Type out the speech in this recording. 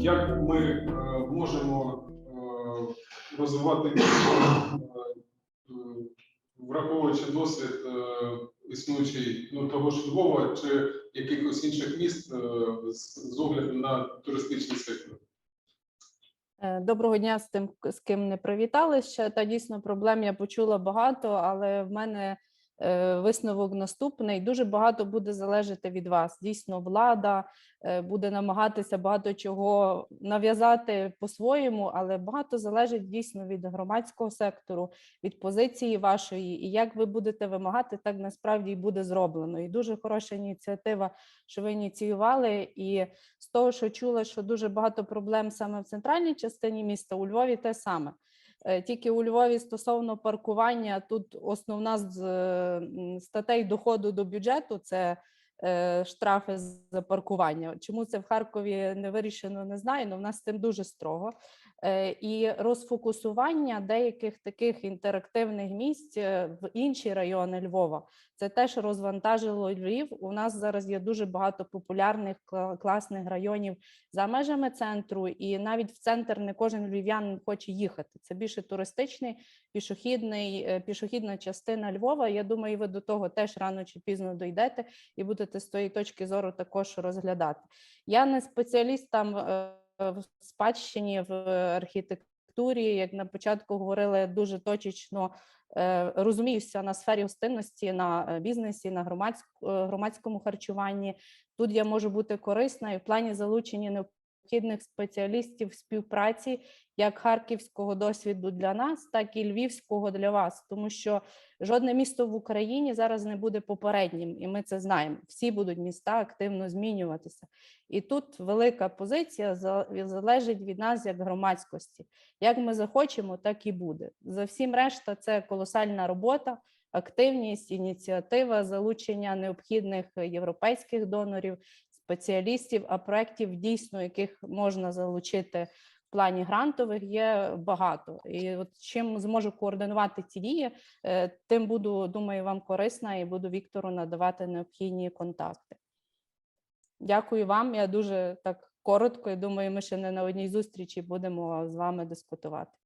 як ми е, можемо е, розвивати е, враховуючи досвід існуючий ну, того ж Львова чи якихось інших міст з, огляду на туристичний сектор. Доброго дня з тим, з ким не привітали ще. Та дійсно проблем я почула багато, але в мене висновок наступний. Дуже багато буде залежати від вас. Дійсно, влада е, буде намагатися багато чого нав'язати по-своєму, але багато залежить дійсно від громадського сектору, від позиції вашої. І як ви будете вимагати, так насправді і буде зроблено. І дуже хороша ініціатива, що ви ініціювали. І з того, що чула, що дуже багато проблем саме в центральній частині міста, у Львові те саме. Е, Тільки у Львові стосовно паркування, тут основна з статей доходу до бюджету це штрафи за паркування. Чому це в Харкові не вирішено, не знаю, але в нас з цим дуже строго. Е, І розфокусування деяких таких інтерактивних місць е, в інші райони Львова. Це теж розвантажило Львів. У нас зараз є дуже багато популярних класних районів за межами центру, і навіть в центр не кожен львів'янин хоче їхати. Це більше туристичний, пішохідний, е, пішохідна частина Львова. Я думаю, ви до того теж рано чи пізно дійдете і будете з тої точки зору також розглядати. Я не спеціаліст там е, в спадщині в архітектурі, як на початку говорили дуже точечно. е, Розуміюся на сфері гостинності, на е, бізнесі, на громадському харчуванні. Тут я можу бути корисна і в плані залучення необхідних спеціалістів співпраці як харківського досвіду для нас, так і львівського для вас, тому що жодне місто в Україні зараз не буде попереднім, і ми це знаємо. Всі будуть міста активно змінюватися. І тут велика позиція залежить від нас як громадськості. Як ми захочемо, так і буде. За всім решта, це колосальна робота активність, ініціатива, залучення необхідних європейських донорів, спеціалістів, а проєктів дійсно, яких можна залучити в плані грантових, є багато. І от чим зможу координувати ці дії, е, тим буду, думаю, вам корисна і буду Віктору надавати необхідні контакти. Дякую вам. Я дуже так коротко. і думаю, ми ще не на одній зустрічі будемо з вами дискутувати.